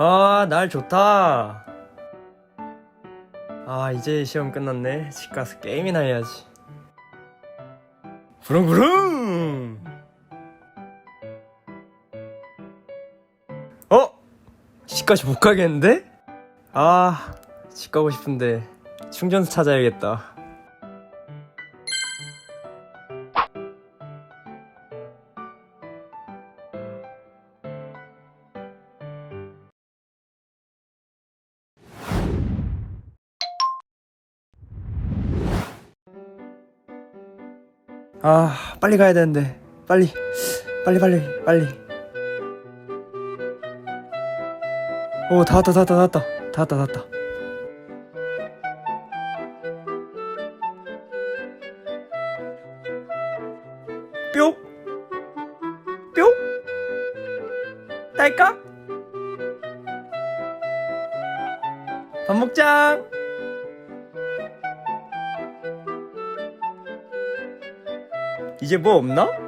아, 날 좋다. 아, 이제 시험 끝났네. 집 가서 게임이나 해야지. 부릉부릉! 어? 집까지 못 가겠는데? 아, 집 가고 싶은데 충전소 찾아야겠다. 아, 빨리 가야 되는데. 빨리. 빨리, 빨리, 빨리. 오, 다 왔다, 다 왔다, 다 왔다. 다 왔다, 다 왔다. 뿅! 뿅! 딸까? 밥 먹자! 이제 뭐 없나?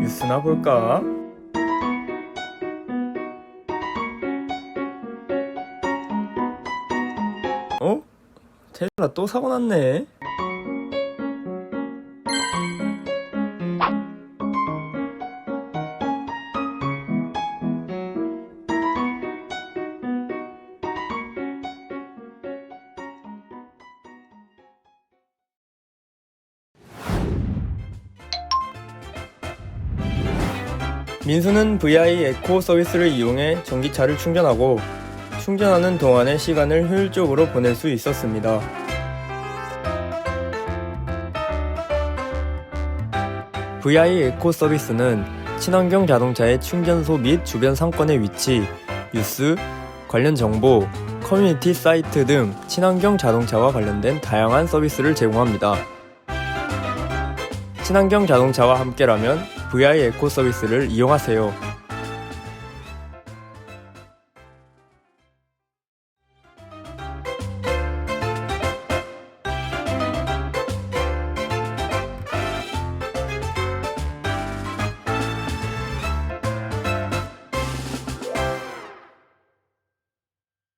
뉴스나 볼까? 어? 테슬라 또 사고 났네. 민수는 VI 에코 서비스를 이용해 전기차를 충전하고 충전하는 동안의 시간을 효율적으로 보낼 수 있었습니다. VI 에코 서비스는 친환경 자동차의 충전소 및 주변 상권의 위치, 뉴스, 관련 정보, 커뮤니티 사이트 등 친환경 자동차와 관련된 다양한 서비스를 제공합니다. 친환경 자동차와 함께라면 VI 에코 서비스를 이용하세요.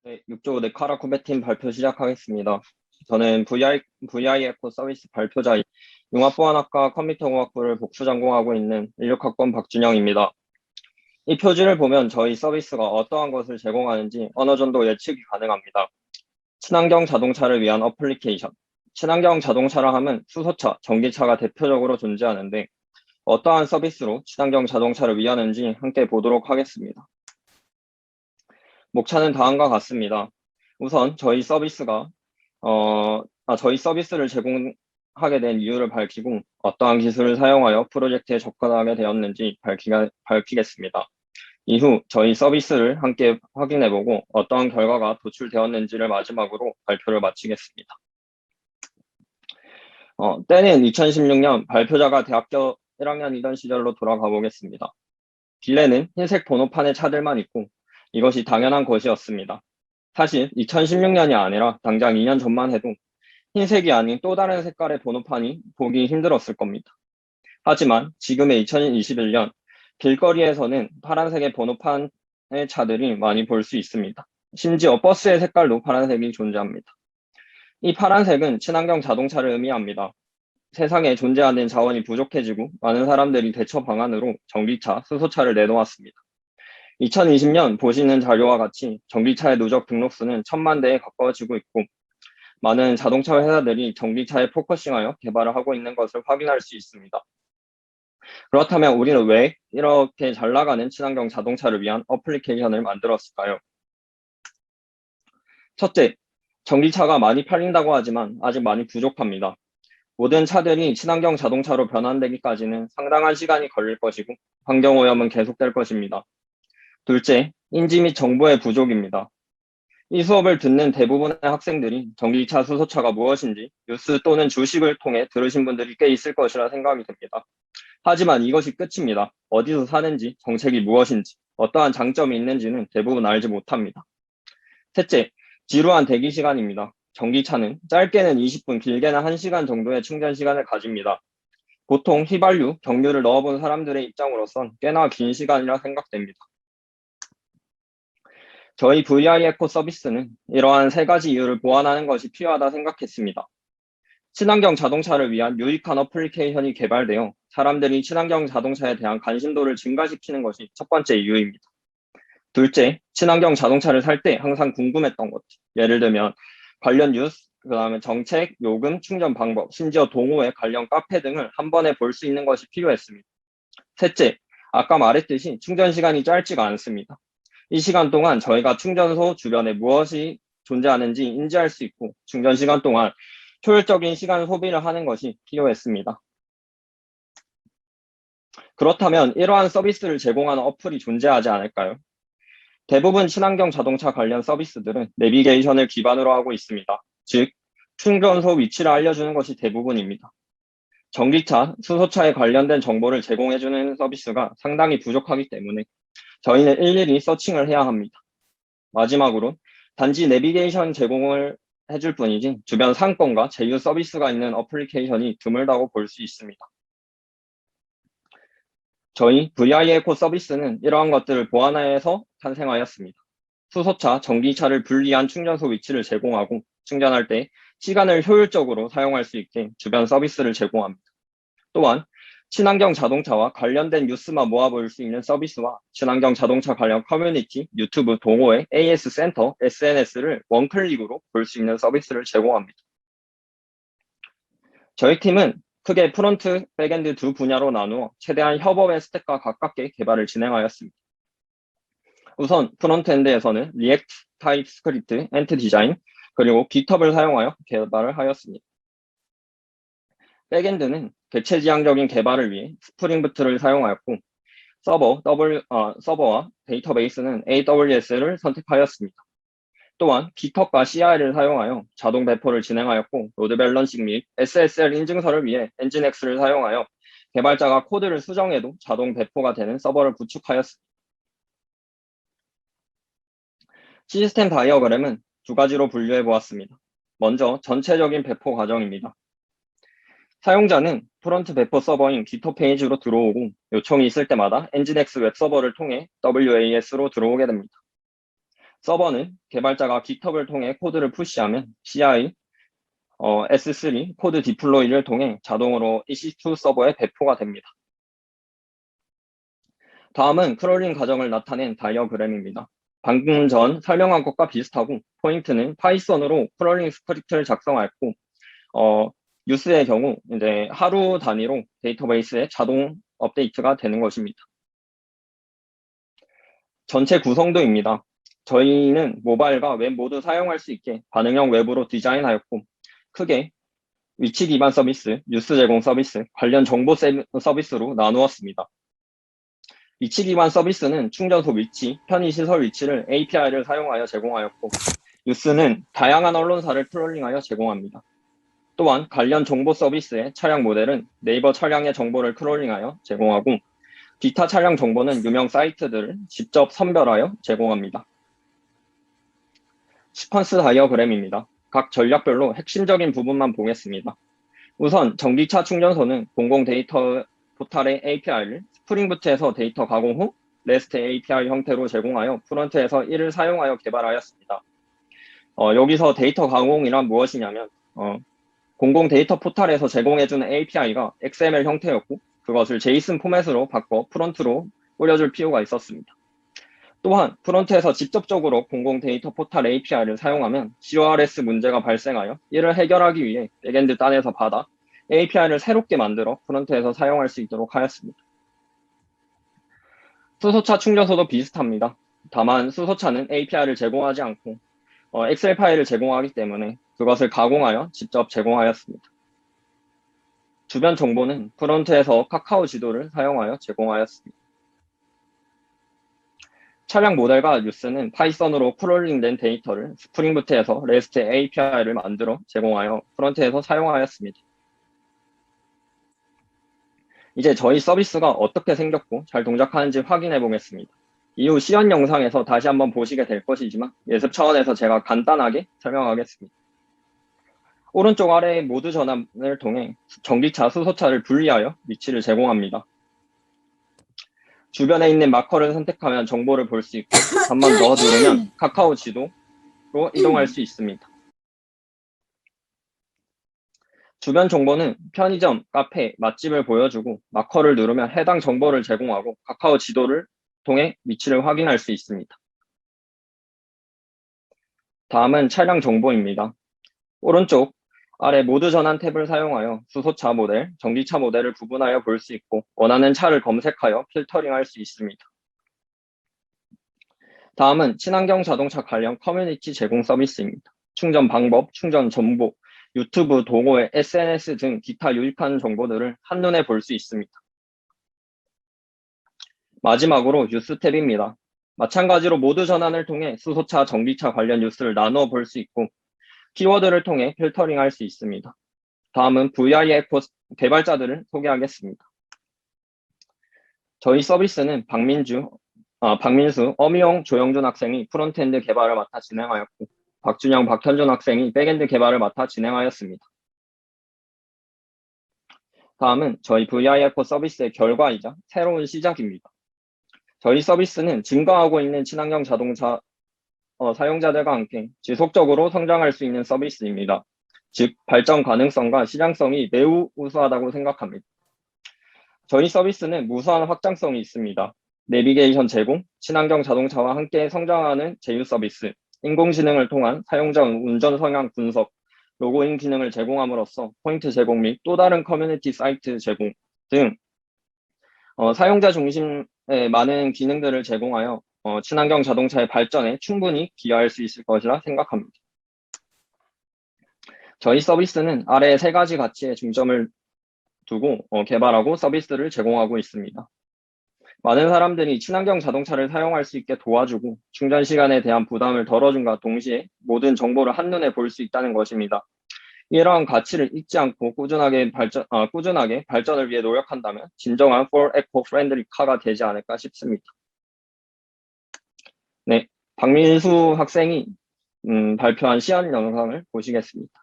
네, 6조 네카라 쿠베팀 발표 시작하겠습니다. 저는 VI, VIF 서비스 발표자 융합보안학과 컴퓨터공학부를 복수 전공하고 있는 16학번 박준영입니다. 이 표지를 보면 저희 서비스가 어떠한 것을 제공하는지 어느 정도 예측이 가능합니다. 친환경 자동차를 위한 어플리케이션. 친환경 자동차라 하면 수소차, 전기차가 대표적으로 존재하는데 어떠한 서비스로 친환경 자동차를 위하는지 함께 보도록 하겠습니다. 목차는 다음과 같습니다. 우선 저희 서비스가 어, 아, 저희 서비스를 제공 하게 된 이유를 밝히고 어떠한 기술을 사용하여 프로젝트에 접근하게 되었는지 밝히가, 밝히겠습니다. 이후 저희 서비스를 함께 확인해보고 어떠한 결과가 도출되었는지를 마지막으로 발표를 마치겠습니다. 어, 때는 2016년 발표자가 대학교 1학년이던 시절로 돌아가 보겠습니다. 길래는 흰색 번호판의 차들만 있고 이것이 당연한 것이었습니다. 사실 2016년이 아니라 당장 2년 전만 해도 흰색이 아닌 또 다른 색깔의 번호판이 보기 힘들었을 겁니다. 하지만 지금의 2021년 길거리에서는 파란색의 번호판의 차들이 많이 볼 수 있습니다. 심지어 버스의 색깔도 파란색이 존재합니다. 이 파란색은 친환경 자동차를 의미합니다. 세상에 존재하는 자원이 부족해지고 많은 사람들이 대처 방안으로 전기차, 수소차를 내놓았습니다. 2020년 보시는 자료와 같이 전기차의 누적 등록수는 천만 대에 가까워지고 있고 많은 자동차 회사들이 전기차에 포커싱하여 개발을 하고 있는 것을 확인할 수 있습니다. 그렇다면 우리는 왜 이렇게 잘 나가는 친환경 자동차를 위한 어플리케이션을 만들었을까요? 첫째, 전기차가 많이 팔린다고 하지만 아직 많이 부족합니다. 모든 차들이 친환경 자동차로 변환되기까지는 상당한 시간이 걸릴 것이고 환경오염은 계속될 것입니다. 둘째, 인지 및 정보의 부족입니다. 이 수업을 듣는 대부분의 학생들이 전기차, 수소차가 무엇인지 뉴스 또는 주식을 통해 들으신 분들이 꽤 있을 것이라 생각이 됩니다. 하지만 이것이 끝입니다. 어디서 사는지, 정책이 무엇인지, 어떠한 장점이 있는지는 대부분 알지 못합니다. 셋째, 지루한 대기 시간입니다. 전기차는 짧게는 20분, 길게는 1시간 정도의 충전 시간을 가집니다. 보통 휘발유, 경유를 넣어본 사람들의 입장으로선 꽤나 긴 시간이라 생각됩니다. 저희 VI 에코 서비스는 이러한 세 가지 이유를 보완하는 것이 필요하다 생각했습니다. 친환경 자동차를 위한 유익한 어플리케이션이 개발되어 사람들이 친환경 자동차에 대한 관심도를 증가시키는 것이 첫 번째 이유입니다. 둘째, 친환경 자동차를 살 때 항상 궁금했던 것. 예를 들면 관련 뉴스, 그 다음에 정책, 요금, 충전 방법, 심지어 동호회 관련 카페 등을 한 번에 볼 수 있는 것이 필요했습니다. 셋째, 아까 말했듯이 충전 시간이 짧지가 않습니다. 이 시간 동안 저희가 충전소 주변에 무엇이 존재하는지 인지할 수 있고 충전 시간 동안 효율적인 시간 소비를 하는 것이 필요했습니다. 그렇다면 이러한 서비스를 제공하는 어플이 존재하지 않을까요? 대부분 친환경 자동차 관련 서비스들은 내비게이션을 기반으로 하고 있습니다. 즉, 충전소 위치를 알려주는 것이 대부분입니다. 전기차, 수소차에 관련된 정보를 제공해주는 서비스가 상당히 부족하기 때문에 저희는 일일이 서칭을 해야 합니다. 마지막으로 단지 내비게이션 제공을 해줄 뿐이지 주변 상권과 제휴 서비스가 있는 어플리케이션이 드물다고 볼 수 있습니다. 저희 VI 에코 서비스는 이러한 것들을 보완하여서 탄생하였습니다. 수소차, 전기차를 분리한 충전소 위치를 제공하고 충전할 때 시간을 효율적으로 사용할 수 있게 주변 서비스를 제공합니다. 또한 친환경 자동차와 관련된 뉴스만 모아볼 수 있는 서비스와 친환경 자동차 관련 커뮤니티, 유튜브 동호회, AS 센터, SNS를 원클릭으로 볼 수 있는 서비스를 제공합니다. 저희 팀은 크게 프론트, 백엔드 두 분야로 나누어 최대한 협업의 스택과 가깝게 개발을 진행하였습니다. 우선 프론트엔드에서는 리액트, 타입스크립트, 엔트 디자인, 그리고 깃허브를 사용하여 개발을 하였습니다. 백엔드는 개체 지향적인 개발을 위해 스프링 부트를 사용하였고 서버, W, 어, 서버와 데이터베이스는 AWS를 선택하였습니다. 또한 깃허브과 CI를 사용하여 자동 배포를 진행하였고 로드 밸런싱 및 SSL 인증서를 위해 엔진X를 사용하여 개발자가 코드를 수정해도 자동 배포가 되는 서버를 구축하였습니다. 시스템 다이어그램은 두 가지로 분류해 보았습니다. 먼저 전체적인 배포 과정입니다. 사용자는 프론트 배포 서버인 기터 페이지로 들어오고 요청이 있을 때마다 엔진X 웹 서버를 통해 WAS로 들어오게 됩니다. 서버는 개발자가 GitHub을 통해 코드를 푸시하면 CI, 어, S3 코드 디플로이를 통해 자동으로 EC2 서버에 배포가 됩니다. 다음은 크롤링 과정을 나타낸 다이어그램입니다. 방금 전 설명한 것과 비슷하고 포인트는 파이썬으로 크롤링 스크립트를 작성하였고 어, 뉴스의 경우 이제 하루 단위로 데이터베이스에 자동 업데이트가 되는 것입니다. 전체 구성도입니다. 저희는 모바일과 웹 모두 사용할 수 있게 반응형 웹으로 디자인하였고 크게 위치 기반 서비스, 뉴스 제공 서비스, 관련 정보 서비스로 나누었습니다. 위치 기반 서비스는 충전소 위치, 편의시설 위치를 API를 사용하여 제공하였고 뉴스는 다양한 언론사를 트롤링하여 제공합니다. 또한 관련 정보 서비스의 차량 모델은 네이버 차량의 정보를 크롤링하여 제공하고 기타 차량 정보는 유명 사이트들을 직접 선별하여 제공합니다. 시퀀스 다이어그램입니다. 각 전략별로 핵심적인 부분만 보겠습니다. 우선 전기차 충전소는 공공 데이터 포탈의 API를 스프링부트에서 데이터 가공 후 REST API 형태로 제공하여 프론트에서 이를 사용하여 개발하였습니다. 어, 여기서 데이터 가공이란 무엇이냐면 어, 공공 데이터 포탈에서 제공해주는 API가 XML 형태였고 그것을 JSON 포맷으로 바꿔 프론트로 뿌려줄 필요가 있었습니다. 또한 프론트에서 직접적으로 공공 데이터 포탈 API를 사용하면 CORS 문제가 발생하여 이를 해결하기 위해 백엔드 단에서 받아 API를 새롭게 만들어 프론트에서 사용할 수 있도록 하였습니다. 수소차 충전소도 비슷합니다. 다만 수소차는 API를 제공하지 않고 어, 엑셀 파일을 제공하기 때문에 그것을 가공하여 직접 제공하였습니다. 주변 정보는 프론트에서 카카오 지도를 사용하여 제공하였습니다. 차량 모델과 뉴스는 파이썬으로 크롤링된 데이터를 스프링부트에서 REST API를 만들어 제공하여 프론트에서 사용하였습니다. 이제 저희 서비스가 어떻게 생겼고 잘 동작하는지 확인해 보겠습니다. 이후 시연 영상에서 다시 한번 보시게 될 것이지만 예습 차원에서 제가 간단하게 설명하겠습니다. 오른쪽 아래의 모드 전환을 통해 전기차, 수소차를 분리하여 위치를 제공합니다. 주변에 있는 마커를 선택하면 정보를 볼 수 있고 한번 더 누르면 카카오 지도로 이동할 수 있습니다. 주변 정보는 편의점, 카페, 맛집을 보여주고 마커를 누르면 해당 정보를 제공하고 카카오 지도를 통해 위치를 확인할 수 있습니다. 다음은 차량 정보입니다. 오른쪽 아래 모드 전환 탭을 사용하여 수소차 모델, 전기차 모델을 구분하여 볼 수 있고 원하는 차를 검색하여 필터링할 수 있습니다. 다음은 친환경 자동차 관련 커뮤니티 제공 서비스입니다. 충전 방법, 충전 정보, 유튜브, 동호회, SNS 등 기타 유익한 정보들을 한눈에 볼 수 있습니다. 마지막으로 뉴스 탭입니다. 마찬가지로 모드 전환을 통해 수소차, 전기차 관련 뉴스를 나누어 볼 수 있고 키워드를 통해 필터링할 수 있습니다. 다음은 VI 에코 개발자들을 소개하겠습니다. 저희 서비스는 박민주, 아, 박민수, 어미용, 조영준 학생이 프론트엔드 개발을 맡아 진행하였고 박준영, 박현준 학생이 백엔드 개발을 맡아 진행하였습니다. 다음은 저희 VIR4 서비스의 결과이자 새로운 시작입니다. 저희 서비스는 증가하고 있는 친환경 자동차 어, 사용자들과 함께 지속적으로 성장할 수 있는 서비스입니다. 즉, 발전 가능성과 시장성이 매우 우수하다고 생각합니다. 저희 서비스는 무수한 확장성이 있습니다. 내비게이션 제공, 친환경 자동차와 함께 성장하는 제휴 서비스, 인공지능을 통한 사용자 운전 성향 분석, 로그인 기능을 제공함으로써 포인트 제공 및 또 다른 커뮤니티 사이트 제공 등 어, 사용자 중심의 많은 기능들을 제공하여 어, 친환경 자동차의 발전에 충분히 기여할 수 있을 것이라 생각합니다. 저희 서비스는 아래 세 가지 가치에 중점을 두고 어, 개발하고 서비스를 제공하고 있습니다. 많은 사람들이 친환경 자동차를 사용할 수 있게 도와주고 충전 시간에 대한 부담을 덜어준과 동시에 모든 정보를 한눈에 볼 수 있다는 것입니다. 이러한 가치를 잊지 않고 꾸준하게 발전, 아, 꾸준하게 발전을 위해 노력한다면 진정한 for eco friendly 카가 되지 않을까 싶습니다. 네, 박민수 학생이 음, 발표한 시연 영상을 보시겠습니다.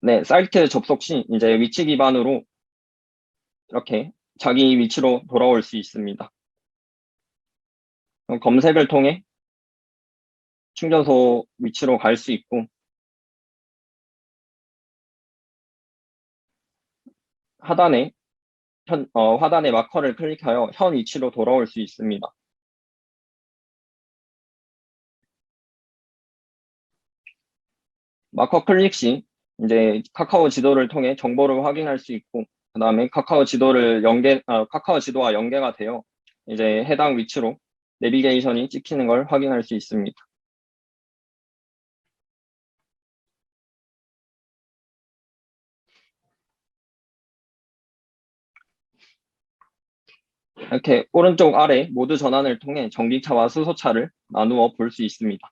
네, 사이트 접속 시 이제 위치 기반으로 이렇게 자기 위치로 돌아올 수 있습니다. 어, 검색을 통해 충전소 위치로 갈 수 있고 하단에 현, 어, 하단의 마커를 클릭하여 현 위치로 돌아올 수 있습니다. 마커 클릭 시 이제 카카오 지도를 통해 정보를 확인할 수 있고 그 다음에 카카오 지도를 연계, 아, 카카오 지도와 연계가 되어 이제 해당 위치로 내비게이션이 찍히는 걸 확인할 수 있습니다. 이렇게 오른쪽 아래 모드 전환을 통해 전기차와 수소차를 나누어 볼 수 있습니다.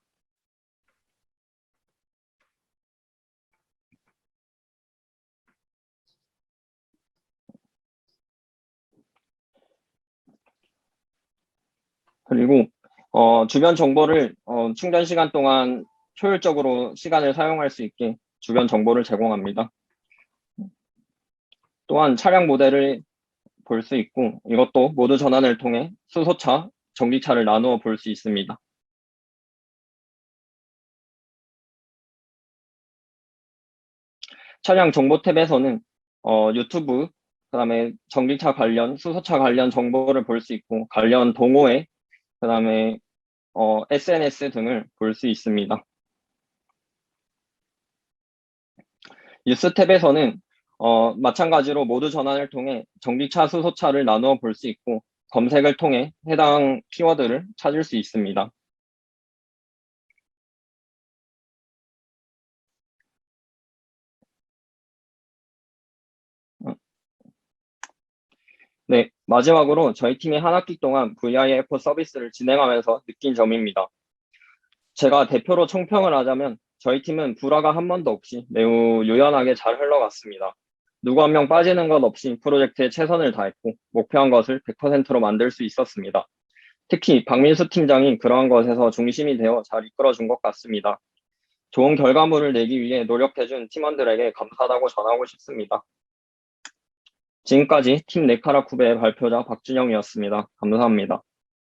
그리고 어, 주변 정보를 어, 충전 시간 동안 효율적으로 시간을 사용할 수 있게 주변 정보를 제공합니다. 또한 차량 모델을 볼 수 있고 이것도 모드 전환을 통해 수소차, 전기차를 나누어 볼 수 있습니다. 차량 정보 탭에서는 어, 유튜브, 그 다음에 전기차 관련, 수소차 관련 정보를 볼 수 있고 관련 동호회, 그 다음에 어, SNS 등을 볼 수 있습니다. 뉴스 탭에서는 어, 마찬가지로 모두 전환을 통해 전기차, 수소차를 나누어 볼 수 있고 검색을 통해 해당 키워드를 찾을 수 있습니다. 네, 마지막으로 저희 팀이 한 학기 동안 VIF 서비스를 진행하면서 느낀 점입니다. 제가 대표로 총평을 하자면 저희 팀은 불화가 한 번도 없이 매우 유연하게 잘 흘러갔습니다. 누구 한 명 빠지는 것 없이 프로젝트에 최선을 다했고 목표한 것을 100%로 만들 수 있었습니다. 특히 박민수 팀장이 그러한 것에서 중심이 되어 잘 이끌어준 것 같습니다. 좋은 결과물을 내기 위해 노력해준 팀원들에게 감사하다고 전하고 싶습니다. 지금까지 팀 네카라 쿠베의 발표자 박준영이었습니다. 감사합니다.